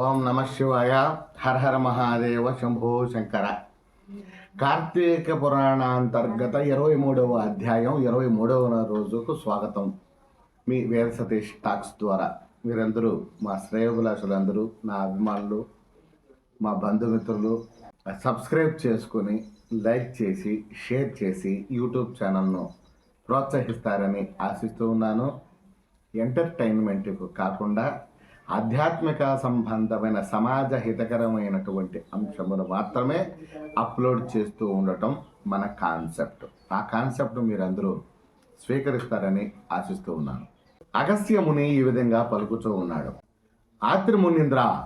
ఓం నమ శివాయ హర హర మహాదేవ శంభో శంకర. కార్తీక పురాణాంతర్గత ఇరవై మూడవ అధ్యాయం ఇరవై మూడవ రోజుకు స్వాగతం మీ వేద సతీష్ టాక్స్ ద్వారా. మీరందరూ మా శ్రేయోభిలాషులందరూ నా అభిమానులు మా బంధుమిత్రులు సబ్స్క్రైబ్ చేసుకొని లైక్ చేసి షేర్ చేసి యూట్యూబ్ ఛానల్ను ప్రోత్సహిస్తారని ఆశిస్తూ ఉన్నాను. ఎంటర్టైన్మెంట్కు కాకుండా ఆధ్యాత్మిక సంబంధమైన సమాజ హితకరమైనటువంటి అంశమును మాత్రమే అప్లోడ్ చేస్తూ ఉండటం మన కాన్సెప్ట్. ఆ కాన్సెప్ట్ మీరందరూ స్వీకరిస్తారని ఆశిస్తూ ఉన్నాను. అగస్త్యముని ఈ విధంగా పలుకుతూ ఉన్నాడు. ఆత్రిమునింద్ర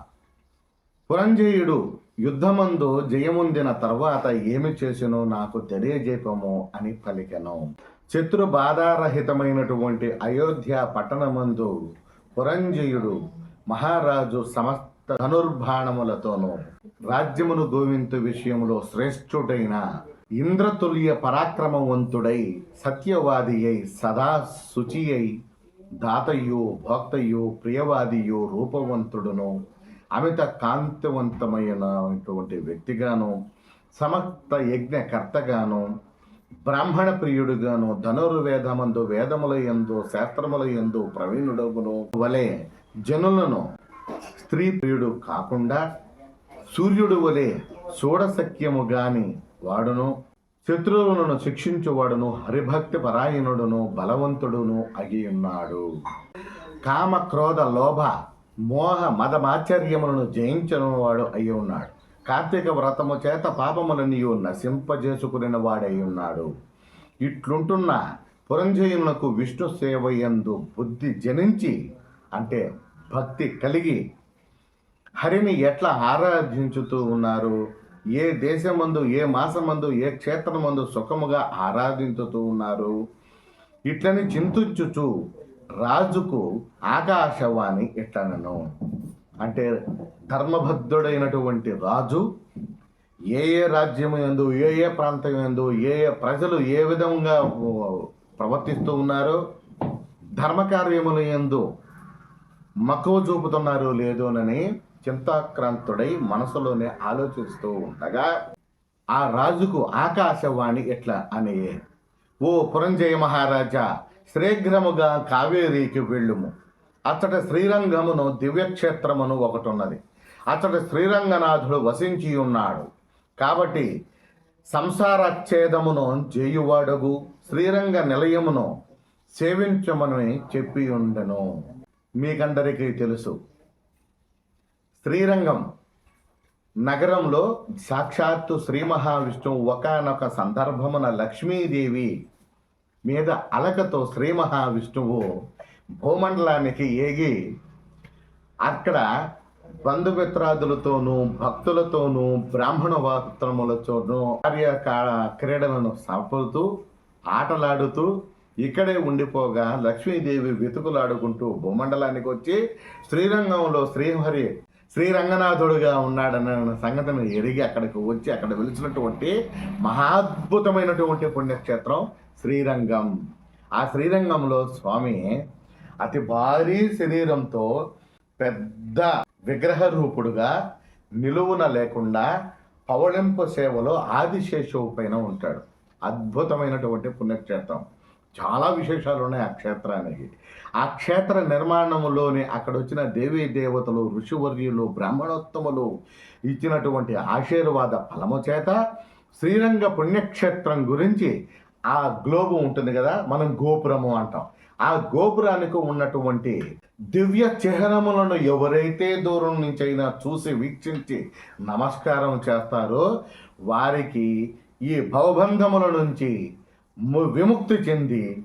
పురంజయుడు యుద్ధమందు జయముందిన తర్వాత ఏమి చేసినో నాకు తెలియజేపము అని పలికెను. శత్రు బాధారహితమైనటువంటి అయోధ్య పట్టణమందు పురంజయుడు మహారాజు సమస్త ధనుర్బాణములతోనూ రాజ్యమును గోవింతు విషయంలో శ్రేష్ఠుడైన ఇంద్రతుల్య పరాక్రమవంతుడై సత్యవాది అయి సదా శుచి అయి దాతయ్యో భోక్తయ్యో ప్రియవాదియో రూపవంతుడును అమిత కాంతివంతమైనటువంటి వ్యక్తిగాను సమస్త యజ్ఞకర్తగాను బ్రాహ్మణ ప్రియుడుగాను ధనుర్వేదమందు వేదముల యందు శాస్త్రముల యందు ప్రవీణుడగును. వలె జనులను స్త్రీ ప్రియుడు కాకుండా సూర్యుడు వలె చూడసఖ్యము గాని వాడును శత్రువులను శిక్షించువాడును హరిభక్తి పరాయణుడును బలవంతుడును అయి ఉన్నాడు. కామ క్రోధ లోభ మోహ మదమాచర్యములను జయించను వాడు అయి ఉన్నాడు. కార్తీక వ్రతము చేత పాపములన్నీ నశింపజేసుకుని వాడై ఉన్నాడు. ఇట్లుంటున్న పురంజయునకు విష్ణు సేవయందు బుద్ధి జనించి అంటే భక్తి కలిగి హరిని ఎట్లా ఆరాధించుతూ ఉన్నారు? ఏ దేశమందు ఏ మాసమందు ఏ క్షేత్రమందు సుఖముగా ఆరాధించుతూ ఉన్నారు? ఇట్లని చింతించుచు రాజుకు ఆకాశవాణి ఇట్లనను. అంటే ధర్మబద్ధుడైనటువంటి రాజు ఏ ఏ రాజ్యము ఎందు ఏ ఏ ప్రాంతం ఎందు ఏ ఏ ప్రజలు ఏ విధంగా ప్రవర్తిస్తూ ఉన్నారో ధర్మకార్యముల ఎందు మక్కువ చూపుతున్నారో లేదోనని చింతాక్రాంతుడై మనసులోనే ఆలోచిస్తూ ఉండగా ఆ రాజుకు ఆకాశవాణి ఎట్లా అనే ఓ పురంజయ మహారాజా శ్రీఘ్రముగా కావేరీకి వెళ్ళుము. అతడ శ్రీరంగమును దివ్యక్షేత్రమును ఒకటి ఉన్నది అతడు శ్రీరంగనాథుడు వసించి ఉన్నాడు. కాబట్టి సంసారచ్ఛేదమును చేయువాడగు శ్రీరంగ నిలయమును సేవించమని చెప్పి ఉండెను. మీకందరికీ తెలుసు. శ్రీరంగం నగరంలో సాక్షాత్తు శ్రీ మహావిష్ణువు ఒకనొక సందర్భమున లక్ష్మీదేవి మీద అలకతో శ్రీ మహావిష్ణువు భూమండలానికి ఏగి అక్కడ బంధుమిత్రాదులతోనూ భక్తులతోనూ బ్రాహ్మణ వాత్రములతోనూ కార్య క్రీడలను సంపుతూ ఆటలాడుతూ ఇక్కడే ఉండిపోగా లక్ష్మీదేవి వెతుకులాడుకుంటూ భూమండలానికి వచ్చి శ్రీరంగంలో శ్రీహరి శ్రీరంగనాథుడుగా ఉన్నాడన్న సంగతిని ఎరిగి అక్కడికి వచ్చి అక్కడ వెలిచినటువంటి మహాద్భుతమైనటువంటి పుణ్యక్షేత్రం శ్రీరంగం. ఆ శ్రీరంగంలో స్వామి అతి భారీ శరీరంతో పెద్ద విగ్రహ రూపుడుగా నిలువున లేకుండా పవళింపు సేవలో ఆదిశేషువు పైన ఉంటాడు. అద్భుతమైనటువంటి పుణ్యక్షేత్రం. చాలా విశేషాలు ఉన్నాయి ఆ క్షేత్రానికి. ఆ క్షేత్ర నిర్మాణంలోని అక్కడ వచ్చిన దేవీ దేవతలు ఋషివర్యులు బ్రాహ్మణోత్తములు ఇచ్చినటువంటి ఆశీర్వాద ఫలము చేత శ్రీరంగ పుణ్యక్షేత్రం గురించి ఆ గ్లోబు ఉంటుంది కదా మనం గోపురము అంటాం. ఆ గోపురానికి ఉన్నటువంటి దివ్య చిహ్నములను ఎవరైతే దూరం నుంచైనా చూసి వీక్షించి నమస్కారం చేస్తారో వారికి ఈ భవబంధముల నుంచి విముక్తి చెంది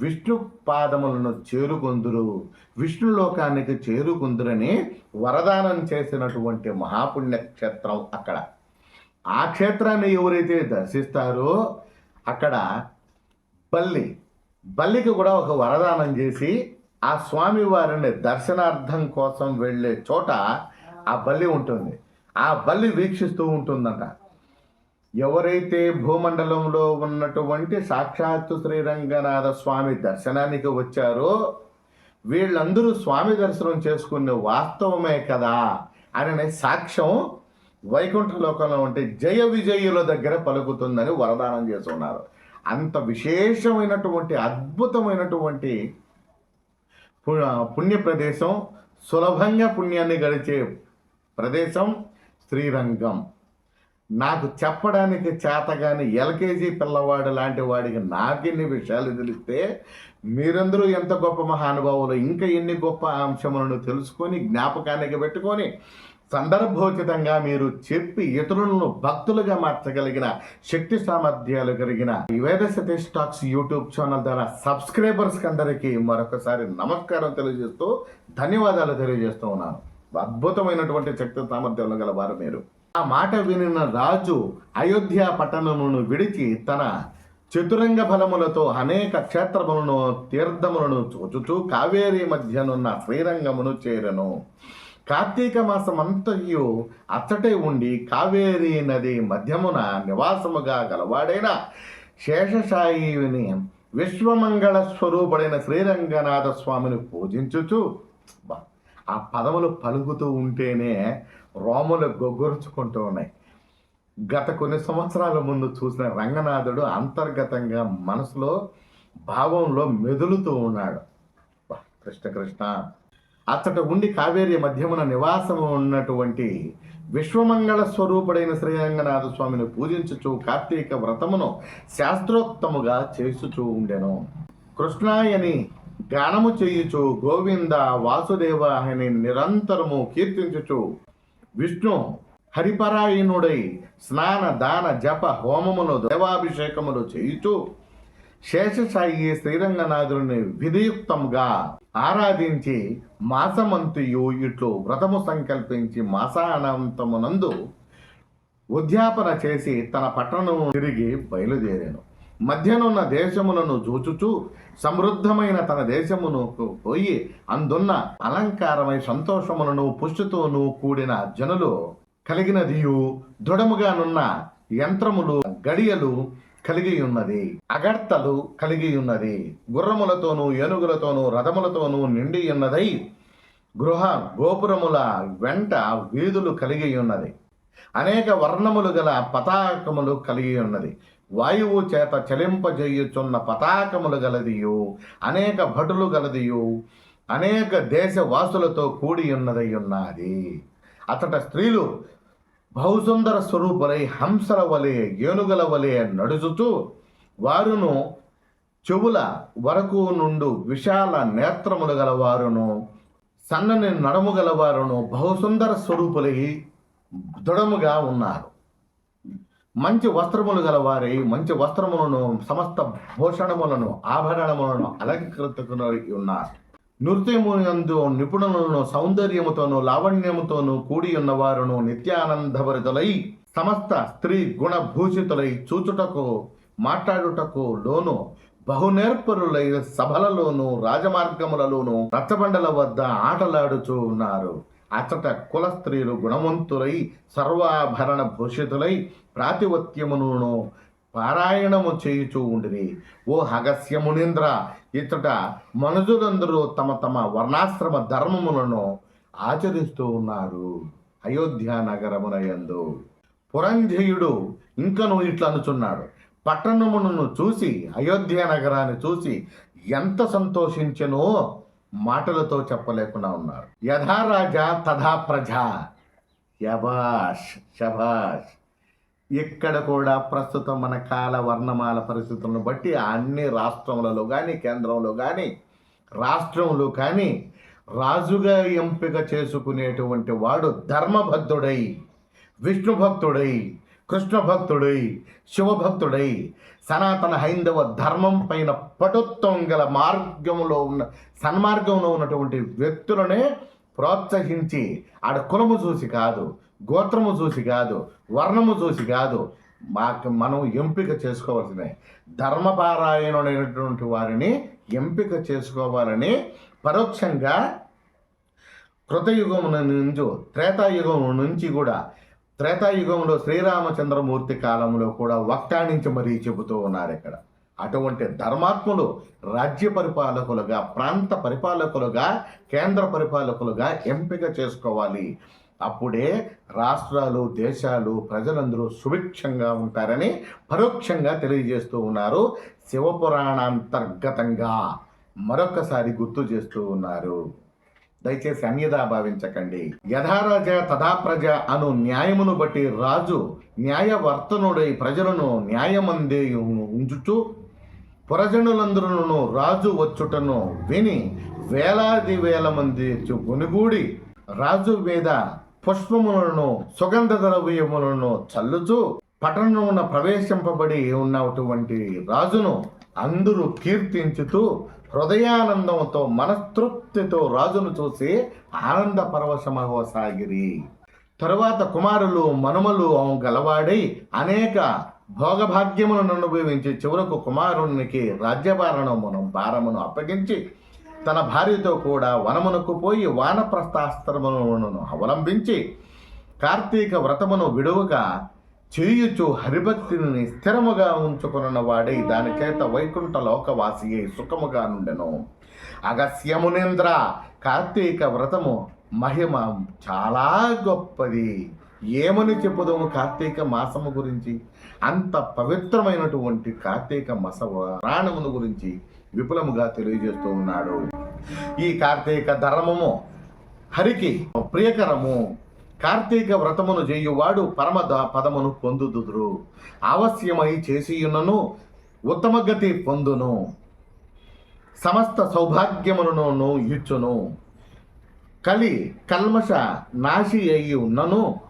విష్ణు పాదములను చేరుకొందురు. విష్ణులోకానికి చేరుకుందురని వరదానం చేసినటువంటి మహాపుణ్యక్షేత్రం అక్కడ. ఆ క్షేత్రాన్ని ఎవరైతే దర్శిస్తారో అక్కడ బల్లి బల్లికి కూడా ఒక వరదానం చేసి ఆ స్వామి వారిని దర్శనార్థం కోసం వెళ్ళే చోట ఆ బల్లి ఉంటుంది. ఆ బల్లి వీక్షిస్తూ ఉంటుందంట. ఎవరైతే భూమండలంలో ఉన్నటువంటి సాక్షాత్తు శ్రీరంగనాథ స్వామి దర్శనానికి వచ్చారో వీళ్ళందరూ స్వామి దర్శనం చేసుకునే వాస్తవమే కదా అనే సాక్ష్యం వైకుంఠ లోకంలో ఉంటే జయ విజయుల దగ్గర పలుకుతుందని వరదానం చేస్తున్నారు. అంత విశేషమైనటువంటి అద్భుతమైనటువంటి పు- పుణ్య ప్రదేశం సులభంగా పుణ్యాన్ని గడిచే ప్రదేశం శ్రీరంగం. నాకు చెప్పడానికి చేతగాని ఎల్కేజీ పిల్లవాడు లాంటి వాడికి నాకెన్ని విషయాలు తెలిస్తే మీరందరూ ఎంత గొప్ప మహానుభావులు ఇంకా ఎన్ని గొప్ప అంశములను తెలుసుకొని జ్ఞాపకానికి పెట్టుకొని సందర్భోచితంగా మీరు చెప్పి ఇతరులను భక్తులుగా మార్చగలిగిన శక్తి సామర్థ్యాలు కలిగిన వేద సతీష్ టాక్స్ యూట్యూబ్ ఛానల్ ద్వారా సబ్స్క్రైబర్స్కి అందరికీ మరొకసారి నమస్కారం తెలియజేస్తూ ధన్యవాదాలు తెలియజేస్తూ ఉన్నాను. అద్భుతమైనటువంటి శక్తి సామర్థ్యాలు గల వారు మీరు. ఆ మాట వినిన రాజు అయోధ్య పట్టణమును విడిచి తన చతురంగ బలములతో అనేక క్షేత్రములను తీర్థములను చూచుచూ కావేరీ మధ్యనున్న శ్రీరంగమును చేరను. కార్తీక మాసమంతయు అచ్చటే ఉండి కావేరీ నది మధ్యమున నివాసముగా గలవాడైన శేషశాయిని విశ్వమంగళ స్వరూపుడైన శ్రీరంగనాథ స్వామిని పూజించుచు ఆ పదములు పలుకుతూ ఉంటేనే రోములు గొగ్గురుచుకుంటూ ఉన్నాయి. గత కొన్ని సంవత్సరాల ముందు చూసిన రంగనాథుడు అంతర్గతంగా మనసులో భావంలో మెదులుతూ ఉన్నాడు. కృష్ణకృష్ణ కృష్ణ కృష్ణ. అచ్చట ఉండి కావేరి మధ్యమున నివాసము ఉన్నటువంటి విశ్వమంగళ స్వరూపుడైన శ్రీరంగనాథ స్వామిని పూజించుచు కార్తీక వ్రతమును శాస్త్రోక్తముగా చేసుచూ ఉండెను. కృష్ణాయని గానము చేయుచు గోవింద వాసుదేవ అని నిరంతరము కీర్తించుచు విష్ణు హరిపరాయణుడై స్నాన దాన జప హోమములు దేవాభిషేకములు చేయుచూ శేషసాయి శ్రీరంగనాథుని విధియుక్తంగా ఆరాధించి మాసమంతియు ఇట్లు వ్రతము సంకల్పించి మాసానంతమునందు ఉద్యాపన చేసి తన పట్టణము తిరిగి బయలుదేరాను. మధ్యనున్న దేశములను చూచుచు సమృద్ధమైన తన దేశమును పోయి అందున్న అలంకారమై సంతోషములను పుష్టితోనూ కూడిన జనులు కలిగినదియు దృఢముగానున్న యంత్రములు గడియలు కలిగి ఉన్నది అగర్తలు కలిగి ఉన్నది గుర్రములతోనూ ఏనుగులతోనూ రథములతోనూ నిండి ఉన్నదై గృహ గోపురముల వెంట వీధులు కలిగి ఉన్నది అనేక వర్ణములు గల పతాకములు కలిగి ఉన్నది వాయువు చేత చలింపజేయుచున్న పతాకములు గలదియు అనేక భటులు గలదియు అనేక దేశవాసులతో కూడి ఉన్నదై ఉన్నది. అతట స్త్రీలు బహుసుందర స్వరూపులై హంసల వలె ఏనుగల వలె నడుచుతూ వారును చెవుల వరకు నుండు విశాల నేత్రములు గలవారును సన్నని నడము గలవారును బహుసుందర స్వరూపులై దృఢముగా ఉన్నారు. మంచి వస్త్రములు గలవారై మంచి వస్త్రములను సమస్త భూషణములను ఆభరణములను అలంకృతుకుని ఉన్నారు నృత్యమునందు నిపుణులను సౌందర్యముతోను లావణ్యముతోను కూడి ఉన్నవారును నిత్యానందభరితులై సమస్త స్త్రీ గుణభూషితులై చూచుటకు మాట్లాడుటకు లోను బహునేర్పరులై సభలలోను రాజమార్గములలోను రచ్చబండల వద్ద ఆటలాడుచూ ఉన్నారు అతట కుల స్త్రీలు గుణవంతులై సర్వాభరణ భూషితులై ప్రాతివత్యమును పారాయణము చేయుచూ ఉండిరి. ఓ హగస్య మునీంద్ర ఇచ్చట మనుజులందరూ తమ తమ వర్ణాశ్రమ ధర్మములను ఆచరిస్తూ ఉన్నారు. అయోధ్య నగరమునయందు పురంజయుడు ఇంకను ఇట్లా అనుచున్నాడు పట్టణమును చూసి అయోధ్య నగరాన్ని చూసి ఎంత సంతోషించెనో మాటలతో చెప్పలేకుండా ఉన్నారు. యథా రాజా తథా ప్రజ. యభాష్ శభాష్. ఇక్కడ కూడా ప్రస్తుతం మన కాల వర్ణమాల పరిస్థితులను బట్టి అన్ని రాష్ట్రములలో కానీ కేంద్రంలో కానీ రాష్ట్రంలో కానీ రాజుగా ఎంపిక చేసుకునేటువంటి వాడు ధర్మభక్తుడై విష్ణు భక్తుడై కృష్ణ భక్తుడై శివభక్తుడై సనాతన హైందవ ధర్మం పైన పటుత్వం గల మార్గంలో ఉన్న సన్మార్గంలో ఉన్నటువంటి వ్యక్తులనే ప్రోత్సహించి ఆడ కులము చూసి కాదు గోత్రము చూసి కాదు వర్ణము చూసి కాదు మాకు మనం ఎంపిక చేసుకోవాల్సిందే. ధర్మపారాయణుడైనటువంటి వారిని ఎంపిక చేసుకోవాలని పరోక్షంగా కృతయుగం నుంచి త్రేతాయుగం నుంచి కూడా త్రేతాయుగంలో శ్రీరామచంద్రమూర్తి కాలంలో కూడా వక్కాణించి మరీ చెబుతూ ఉన్నారు ఇక్కడ. అటువంటి ధర్మాత్ములు రాజ్య పరిపాలకులుగా ప్రాంత పరిపాలకులుగా కేంద్ర పరిపాలకులుగా ఎంపిక చేసుకోవాలి. అప్పుడే రాష్ట్రాలు దేశాలు ప్రజలందరూ సుభిక్షంగా ఉంటారని పరోక్షంగా తెలియజేస్తూ ఉన్నారు. శివపురాణాంతర్గతంగా మరొకసారి గుర్తు చేస్తూ ఉన్నారు. దయచేసి అన్యదా భావించకండి. యథారాజ తథా ప్రజ అను న్యాయమును బట్టి రాజు న్యాయవర్తనుడై ప్రజలను న్యాయమందే ఉంచుచు పురజనులందరూ రాజు వచ్చుటను విని వేలాది వేల మంది గునిగూడి రాజు మీద పుష్పములను సుగంధ ద్రవ్యములను చల్లుచు పట్టణమున ప్రవేశింపబడి ఉన్నటువంటి రాజును అందరూ కీర్తించుతూ హృదయానందంతో మనస్తృప్తితో రాజును చూసి ఆనంద పరవశమవసాగిరి తరువాత కుమారులు మనుమలు గలవాడై అనేక భోగభాగ్యములను అనుభవించి చివరకు కుమారునికి రాజ్యభారణమును భారమును అప్పగించి తన భార్యతో కూడా వనమునకు పోయి వానప్రస్థాస్త్రములను అవలంబించి కార్తీక వ్రతమును విడువగా చేయుచు హరిభక్తిని స్థిరముగా ఉంచుకున్న వాడై దానికేత వైకుంఠ లోకవాసి సుఖముగా నుండెను. అగస్యమునేంద్ర కార్తీక వ్రతము మహిమ చాలా గొప్పది. ఏమని చెప్పుదాము కార్తీక మాసము గురించి? అంత పవిత్రమైనటువంటి కార్తీక మస ప్రాణమును గురించి విపులముగా తెలియజేస్తూ ఉన్నాడు. ఈ కార్తీక ధర్మము హరికి ప్రియకరము కార్తీక వ్రతమును చేయువాడు పరమ పదమును పొందుదురు అవశ్యమై చేసియునను ఉత్తమగతి పొందును. సమస్త సౌభాగ్యములను ఇచ్చును. కలి కల్మష నాశి అయి ఉన్నను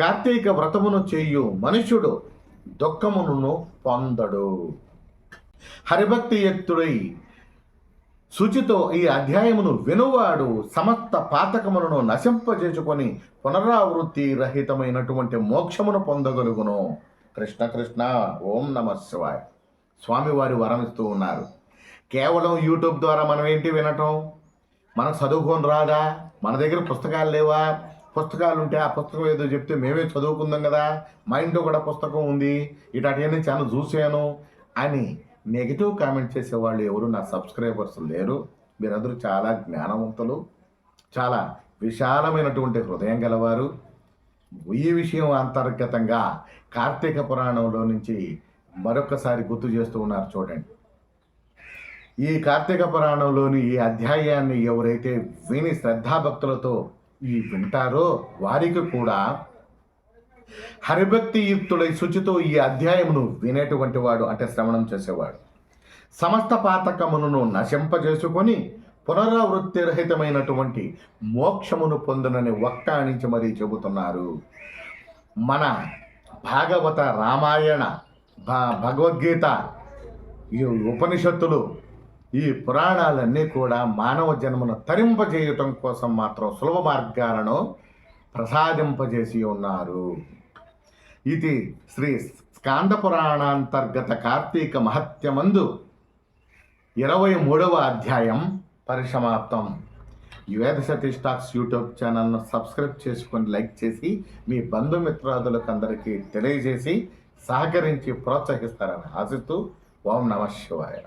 కార్తీక వ్రతమును చేయు మనుష్యుడు దుఃఖమును పొందడు. హరిభక్తి ఎత్తుడై శుచితో ఈ అధ్యాయమును వినువాడు సమస్త పాతకములను నశింపజేసుకొని పునరావృత్తి రహితమైనటువంటి మోక్షమును పొందగలుగును. కృష్ణ కృష్ణ ఓం నమ శివాయ. స్వామివారు వరమిస్తూ ఉన్నారు. కేవలం యూట్యూబ్ ద్వారా మనం ఏంటి వినటం? మనకు చదువుకొని రాదా? మన దగ్గర పుస్తకాలు లేవా? పుస్తకాలు ఉంటే ఆ పుస్తకం ఏదో చెప్తే మేమే చదువుకుందాం కదా? మా ఇంట్లో కూడా పుస్తకం ఉంది. ఇటాటివన్నీ చాలా చూసాను అని నెగిటివ్ కామెంట్ చేసేవాళ్ళు ఎవరు? నా సబ్స్క్రైబర్స్ లేరు. మీరందరూ చాలా జ్ఞానవంతులు చాలా విశాలమైనటువంటి హృదయం గలవారు. ఈ విషయం అంతర్గతంగా కార్తీక పురాణంలో నుంచి మరొకసారి గుర్తు చేస్తూ ఉన్నారు చూడండి. ఈ కార్తీక పురాణంలోని ఈ అధ్యాయాన్ని ఎవరైతే విని శ్రద్ధాభక్తులతో ఈ వింటారో వారికి కూడా హరిభక్తి యుక్తుడై శుచితో ఈ అధ్యాయమును వినేటువంటి వాడు అంటే శ్రవణం చేసేవాడు. సమస్త పాతకమును నశింపజేసుకొని పునరావృత్తి రహితమైనటువంటి మోక్షమును పొందునని వక్కాణించి మరీ చెబుతున్నారు. మన భాగవత రామాయణ భగవద్గీత ఈ ఉపనిషత్తులు ఈ పురాణాలన్నీ కూడా మానవ జన్మను తరింపజేయటం కోసం మాత్రం సులభ మార్గాలను ప్రసాదింపజేసి ఉన్నారు. ఇది శ్రీ స్కాందపురాణాంతర్గత కార్తీక మహత్యమందు ఇరవై మూడవ అధ్యాయం పరిసమాప్తం. ఈ వేద సతీష్ టాక్స్ యూట్యూబ్ ఛానల్ను సబ్స్క్రైబ్ చేసుకొని లైక్ చేసి మీ బంధుమిత్రాదులకు అందరికీ తెలియజేసి సహకరించి ప్రోత్సహిస్తారని ఆశిస్తూ ఓం నమ శివాయ.